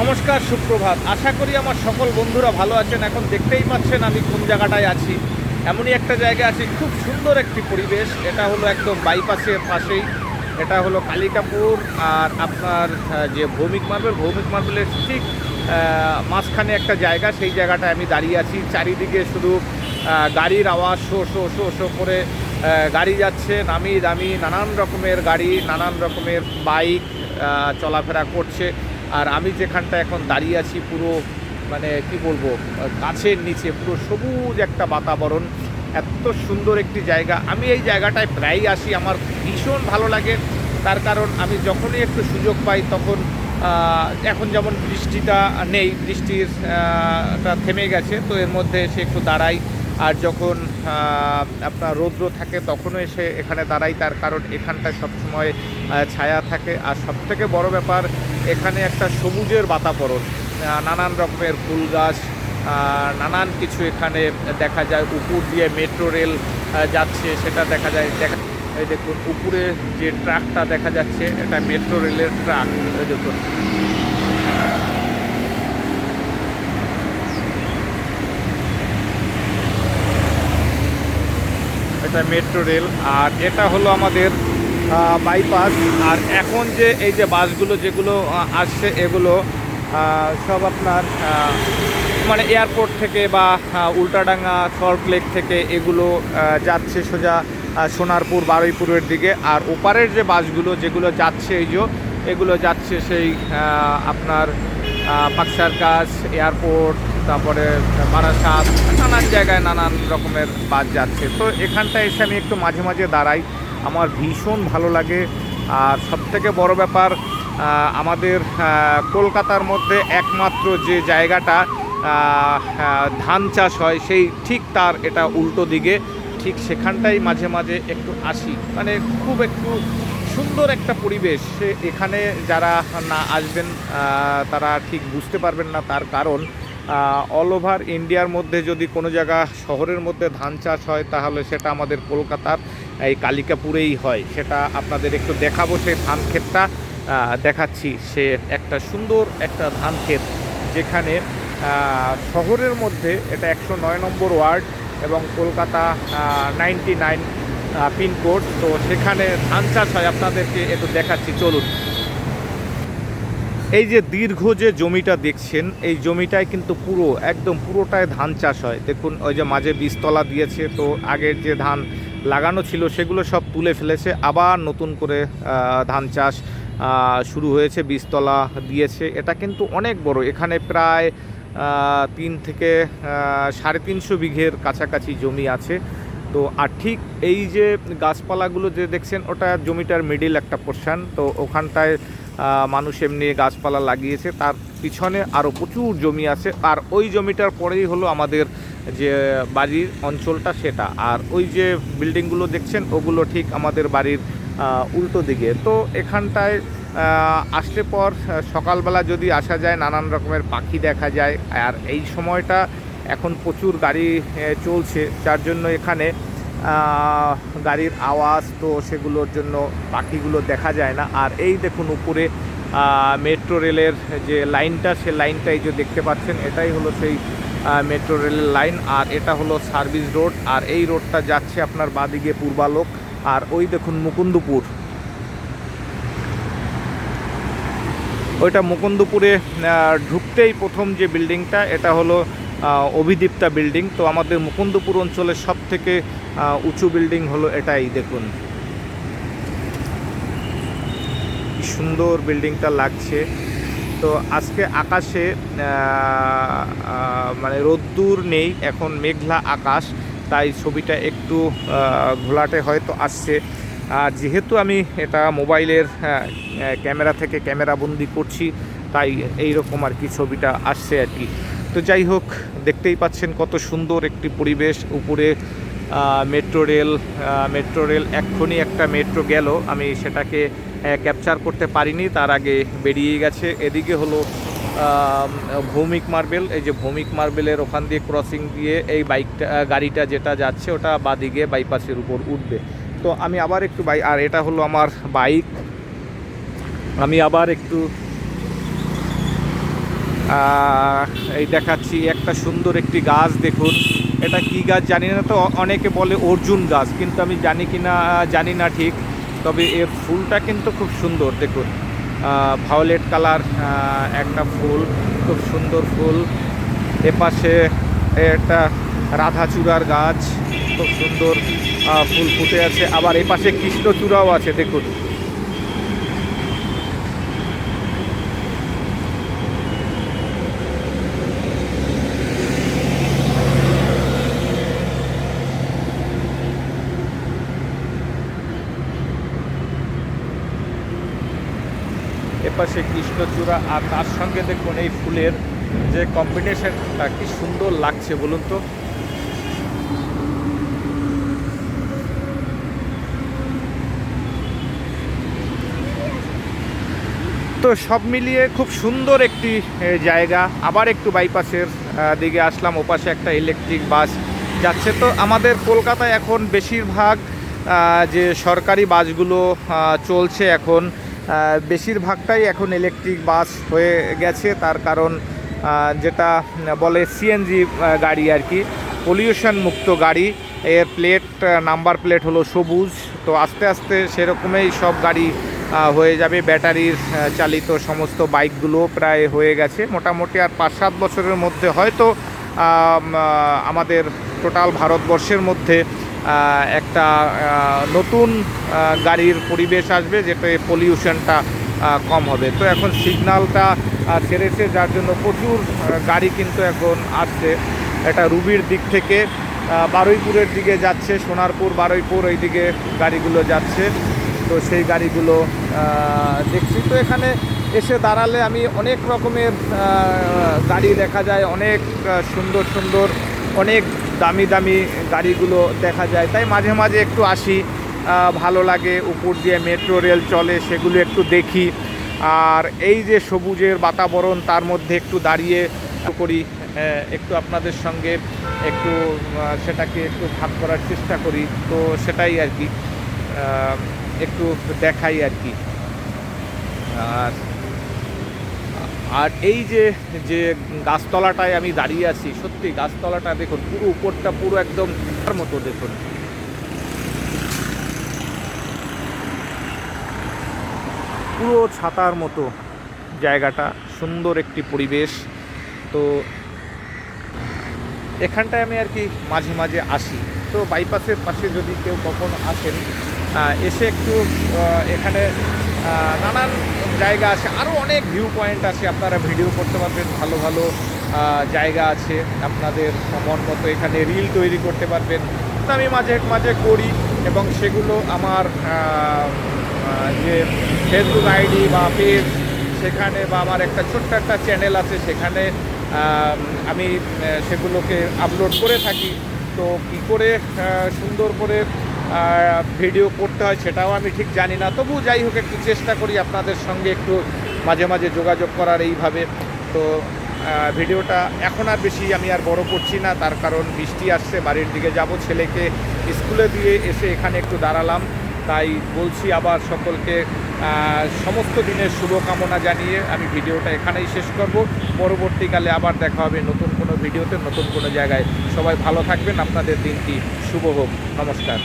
নমস্কার, সুপ্রভাত। আশা করি আমার সকল বন্ধুরা ভালো আছেন। এখন দেখতেই পাচ্ছেন আমি কোন জায়গাটায় আছি। এমনই একটা জায়গায় আছি। খুব সুন্দর একটি পরিবেশ। এটা হলো একদম বাইপাসের পাশেই। এটা হলো কালিকাপুর আর আপনার যে ভৌমিক মার্বেল, ভৌমিক মার্বেলের ঠিক মাঝখানে একটা জায়গা। সেই জায়গাটায় আমি দাঁড়িয়ে আছি। চারিদিকে শুধু গাড়ির আওয়াজ, শো শো শো শো করে গাড়ি যাচ্ছে। নামি দামি নানান রকমের গাড়ি, নানান রকমের বাইক চলাফেরা করছে। আর আমি যেখানটা এখন দাঁড়িয়ে আছি পুরো মানে কি বলব, গাছের নিচে, পুরো সবুজ একটা বাতাবরণ, এত সুন্দর একটি জায়গা। আমি এই জায়গাটায় প্রায়ই আসি, আমার ভীষণ ভালো লাগে। তার কারণ আমি যখনই একটু সুযোগ পাই তখন এখন যেমন বৃষ্টিটা নেই, বৃষ্টির থেমে গেছে, তো এর মধ্যে এসে একটু দাঁড়াই। আর যখন আপনার রৌদ্র থাকে তখনও এসে এখানে দাঁড়াই, তার কারণ এখানটায় সবসময় ছায়া থাকে। আর সবথেকে বড় ব্যাপার, এখানে একটা সবুজের বাতাবরণ নানান রকমের ফুল গাছ নানান কিছু এখানে দেখা যায়। উপর দিয়ে মেট্রো রেল যাচ্ছে, সেটা দেখা যায়। দেখা এই দেখুন, উপরে যে ট্রাকটা দেখা যাচ্ছে, এটা মেট্রো রেলের ট্রাক। দেখুন। এটা মেট্রো রেল আর এটা হলো আমাদের বাইপাস আর এখন যে এই যে বাসগুলো যেগুলো আসছে এগুলো সব আপনার মানে এয়ারপোর্ট থেকে বা উল্টাডাঙ্গা সল্ট লেক থেকে এগুলো যাচ্ছে সোজা সোনারপুর, বারুইপুরের দিকে। আর ওপারের যে বাসগুলো যেগুলো যাচ্ছে এই যে, এগুলো যাচ্ছে সেই আপনার পাকসার কাজ এয়ারপোর্ট তারপরে বারাসাত, নানান জায়গায় নানান রকমের বাস যাচ্ছে। তো এখানটায় এসে আমি একটু মাঝে মাঝে দাঁড়াই। আমার ভীষণ ভালো লাগে। আর সবথেকে বড় ব্যাপার আমাদের কলকাতার মধ্যে একমাত্র যে জায়গাটা ধান চাষ হয়, সেই ঠিক তার এটা উল্টো দিকে। ঠিক সেখানটাই মাঝে মাঝে একটু আসি। মানে খুব একটু সুন্দর একটা পরিবেশ। এখানে যারা না আসবেন তারা ঠিক বুঝতে পারবেন না তার কারণ। অল ওভার ইন্ডিয়ার মধ্যে যদি কোনো জায়গা শহরের মধ্যে ধান চাষ হয়, তাহলে সেটা আমাদের কলকাতার এই কালিকাপুরেই হয়। সেটা আপনাদের একটু দেখাবো সেই ধান ক্ষেতটা। দেখাচ্ছি সে একটা সুন্দর একটা ধান ক্ষেত, যেখানে শহরের মধ্যে এটা একশো নয় নম্বর ওয়ার্ড এবং কলকাতা নাইনটি নাইন পিনকোড। তো সেখানে ধান চাষ হয়। আপনাদেরকে একটু দেখাচ্ছি। চলুন। এই যে দীর্ঘ যে জমিটা দেখছেন, এই জমিটায় কিন্তু পুরো, একদম পুরোটায় ধান চাষ হয়। দেখুন, ওই যে মাঝে বীজতলা দিয়েছে, তো আগের যে ধান লাগানো ছিল, সেগুলো সব তুলে ফেলেছে। আবার নতুন করে ধান চাষ শুরু হয়েছে, বীজতলা দিয়েছে। এটা কিন্তু অনেক বড়, এখানে প্রায় তিন থেকে সাড়ে তিনশো বিঘের কাছাকাছি জমি আছে। তো, আর ঠিক এই যে গাছপালাগুলো যে দেখছেন, ওটা জমিটার মিডিল একটা পোর্শন তো ওখানটায় মানুষ এমনি গাছপালা লাগিয়েছে। তার পিছনে আরও প্রচুর জমি আছে। আর ওই জমিটার পরেই হলো আমাদের যে বাড়ির অঞ্চলটা সেটা। আর ওই যে বিল্ডিংগুলো দেখছেন, ওগুলো ঠিক আমাদের বাড়ির উল্টো দিকে। তো এখানটায় আসলে পর সকালবেলা যদি আসা যায়, নানান রকমের পাখি দেখা যায়। আর এই সময়টা এখন প্রচুর গাড়ি চলছে। যার জন্য এখানে গাড়ির আওয়াজ তো সেগুলোর জন্য পাখিগুলো দেখা যায় না। আর এই দেখুন উপরে মেট্রো রেলের যে লাইনটা, সে লাইনটাই যে দেখতে পাচ্ছেন, এটাই হলো সেই মেট্রো রেলের লাইন। আর এটা হলো সার্ভিস রোড। আর এই রোডটা যাচ্ছে আপনার বাদিকে পূর্বালোক। আর ওই দেখুন মুকুন্দপুর। ওইটা মুকুন্দপুরে ঢুকতেই প্রথম যে বিল্ডিংটা, এটা হলো অভিদীপ্তা বিল্ডিং। তো আমাদের মুকুন্দপুর অঞ্চলের সব থেকে উঁচু বিল্ডিং হলো এটাই দেখুন। সুন্দর বিল্ডিংটা লাগছে। তো আজকে আকাশে মানে রোদ্দুর নেই এখন মেঘলা আকাশ তাই ছবিটা একটু ঘোলাটে হয়তো আসছে। আর যেহেতু আমি এটা মোবাইলের হ্যাঁ, ক্যামেরা থেকে ক্যামেরা বন্দি করছি তাই এই রকম আর কি ছবিটা আসছে আর কি। তো যাই হোক, দেখতেই পাচ্ছেন কত সুন্দর একটি পরিবেশ। উপরে মেট্রো রেল মেট্রো রেল এক্ষুনি একটা মেট্রো গেল। আমি সেটাকে ক্যাপচার করতে পারিনি, তার আগে বেরিয়ে গেছে। এদিকে হলো ভৌমিক মার্বেল। এই যে ভৌমিক মার্বেলের ওখান দিয়ে ক্রসিং দিয়ে এই বাইকটা গাড়িটা যেটা যাচ্ছে, ওটা বাদিকে বাইপাসের উপর উঠবে। তো আমি আবার একটু বাই আর এটা হলো আমার বাইক। আমি আবার একটু এই দেখাচ্ছি একটা সুন্দর একটি গাছ, দেখুন। এটা কি গাছ জানি না, তো অনেকে বলে অর্জুন গাছ, কিন্তু আমি জানি কি না জানি না ঠিক। তবে এর ফুলটা কিন্তু খুব সুন্দর, দেখুন। ভায়োলেট কালার একটা ফুল, খুব সুন্দর ফুল। এপাশে একটা রাধাচূড়ার গাছ, খুব সুন্দর ফুল ফুটে আছে। আবার এপাশে কৃষ্ণচূড়াও আছে, দেখুন। এপাশে কৃষ্ণচূড়া আর তার সঙ্গে দেখুন এই ফুলের যে কম্বিনেশনটা কি সুন্দর লাগছে বলুন তো। তো সব মিলিয়ে খুব সুন্দর একটি জায়গা। আবার একটু বাইপাসের দিকে আসলাম, ওপাশে একটা ইলেকট্রিক বাস যাচ্ছে। তো আমাদের কলকাতায় এখন বেশিরভাগ যে সরকারি বাসগুলো চলছে এখন বেশিরভাগটাই এখন ইলেকট্রিক বাস হয়ে গেছে। তার কারণ যেটা বলে সিএনজি গাড়ি আর কি পলিউশন মুক্ত গাড়ি। এর প্লেট নাম্বার প্লেট হলো সবুজ। তো আস্তে আস্তে সেরকমই সব গাড়ি হয়ে যাবে। ব্যাটারির চালিত সমস্ত বাইকগুলো প্রায় হয়ে গেছে। মোটামুটি আর পাঁচ সাত বছরের মধ্যে হয়তো আমাদের টোটাল ভারতবর্ষের মধ্যে একটা নতুন গাড়ির পরিবেশ আসবে যেটা পলিউশনটা কম হবে। তো এখন সিগনালটা ছেড়েছে, যার জন্য প্রচুর গাড়ি কিন্তু এখন আসছে। এটা রুবির দিক থেকে বারুইপুরের দিকে যাচ্ছে, সোনারপুর, বারুইপুর এই দিকে গাড়িগুলো যাচ্ছে। তো সেই গাড়িগুলো দেখছি। তো এখানে এসে দাঁড়ালে আমি অনেক রকমের গাড়ি দেখা যায়, অনেক সুন্দর সুন্দর, অনেক দামি দামি গাড়িগুলো দেখা যায়। তাই মাঝে মাঝে একটু আসি ভালো লাগে, উপর দিয়ে মেট্রো রেল চলে, সেগুলো একটু দেখি। আর এই যে সবুজের বাতাবরণ, তার মধ্যে একটু দাঁড়িয়ে করি একটু আপনাদের সঙ্গে একটু সেটাকে একটু ভাগ করার চেষ্টা করি। তো সেটাই আর কি একটু দেখাই আর কি। আর আর এই যে যে গাছতলাটায় আমি দাঁড়িয়ে আছি, সত্যি গাছতলাটা দেখুন, পুরো উপরটা পুরো একদম মতো দেখুন। পুরো ছাতার মতো জায়গাটা, সুন্দর একটি পরিবেশ। তো এখানটায় আমি আর কি মাঝে মাঝে আসি। তো বাইপাসের পাশে যদি কেউ কখনো আসেন এসে একটু এখানে নানান জায়গা আছে আরও অনেক ভিউ পয়েন্ট আছে, আপনারা ভিডিও করতে পারবেন, ভালো ভালো জায়গা আছে, আপনাদের মন মতো এখানে রিল তৈরি করতে পারবেন। আমি মাঝে মাঝে করি এবং সেগুলো আমার যে ফেসবুক আইডি বা পেজ সেখানে বা আমার একটা ছোট্ট একটা চ্যানেল আছে, সেখানে আমি সেগুলোকে আপলোড করে থাকি। তো কী করে সুন্দর করে ভিডিও করতে হয় সেটাও আমি ঠিক জানি না। তবু যাই হোক, একটু চেষ্টা করি আপনাদের সঙ্গে একটু মাঝে মাঝে যোগাযোগ করার এইভাবে। তো ভিডিওটা এখন আর বেশি আমি আর বড় করছি না। তার কারণ বৃষ্টি আসছে, বাড়ির দিকে যাব, ছেলেকে স্কুলে দিয়ে এসে এখানে একটু দাঁড়ালাম। তাই বলছি আবার সকলকে সমস্ত দিনের শুভকামনা জানিয়ে আমি ভিডিওটা এখানেই শেষ করব। পরবর্তীকালে আবার দেখা হবে নতুন কোনো ভিডিওতে, নতুন কোনো জায়গায়। সবাই ভালো থাকবেন। আপনাদের দিনটি শুভ হোক। নমস্কার।